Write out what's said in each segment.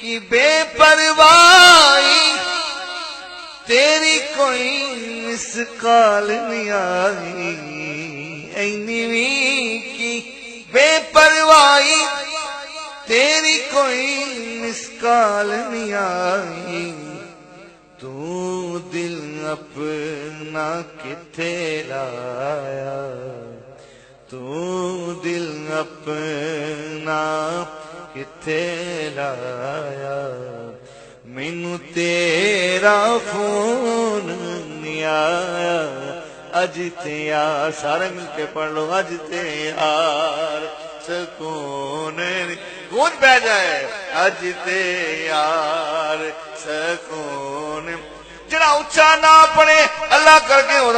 کی بے پرواہی، تیری کوئی مسکال نہیں آئی۔ اے کی بے پرواہی، تیری کوئی مسکال نہیں آئی۔ تو دل اپنا کتھے لایا، تو دل اپنا کتھے لایا مینو تیرا فون نہیں آیا اج تے یار سارے مل کے پڑھ لو اج تے یار سکون گونج پہ جائے اج تے یار سکون جڑا اچھا نہ پڑے اللہ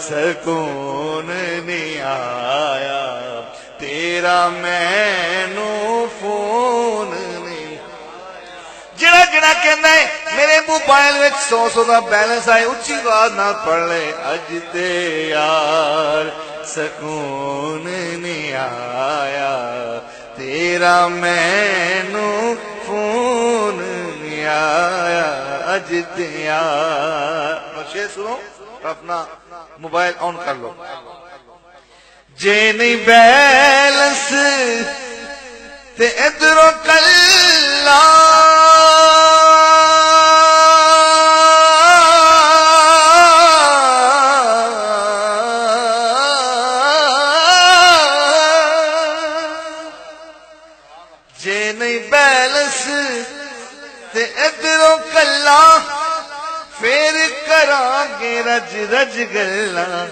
ਸਕੂਨ ਨਹੀਂ ਆਇਆ। ਤੇਰਾ ਮੈਨੂੰ ਫੋਨ ਨਹੀਂ ਜਿਹੜਾ ਜਿਹੜਾ ਕਹਿੰਦਾ ਮੇਰੇ ਮੋਬਾਈਲ ਵਿੱਚ 100 ਦਾ ਬੈਲੈਂਸ ਆਏ, ਉੱਚੀ ਆਵਾਜ਼ ਨਾ ਪੜ ਲੈ, ਅੱਜ ਤੇ ਯਾਰ ਸਕੂਨ ਨਹੀਂ ਆਇਆ। ਤੇਰਾ ਮੈਂ اج شیر سنو، اپنا موبائل آن کر لو۔ جے نہیں بیلنس تے ادھروں کلا۔ جے نہیں بیلنس تے ادھروں کلا پھر کران گے رج رج گلاں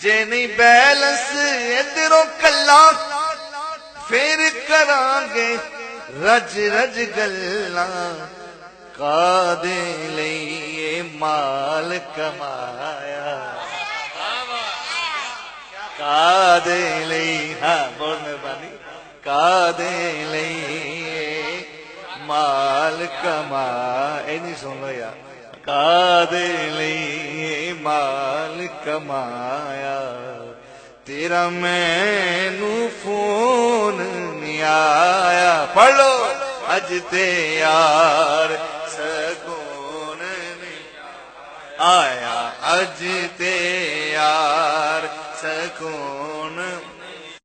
جے نہیں بیلنس ادھروں کلا، پھر کران گے رج رج گلاں کا دے لیے مال کمایا۔ کا دے لئی ہاں بول مہربانی۔ ਕਾ ਦੇ ਲਈ ਮਾਲ ਕਮਾ ਇਹ ਨਹੀਂ ਸੁਣ ਲਿਆ ਯਾਰ। ਕਾਦੇ ਲਈ ਮਾਲ ਕਮਾਇਆ ਤੇਰਾ ਮੈਨੂੰ ਫੋਨ ਨਹੀਂ ਆਇਆ। ਪੜ ਲੋ ਅਜ ਤੇ ਯਾਰ ਸਗੋਨ ਨਹੀਂ ਆਇਆ। ਅਜ ਤੇ ਯਾਰ ਸਗੋਨ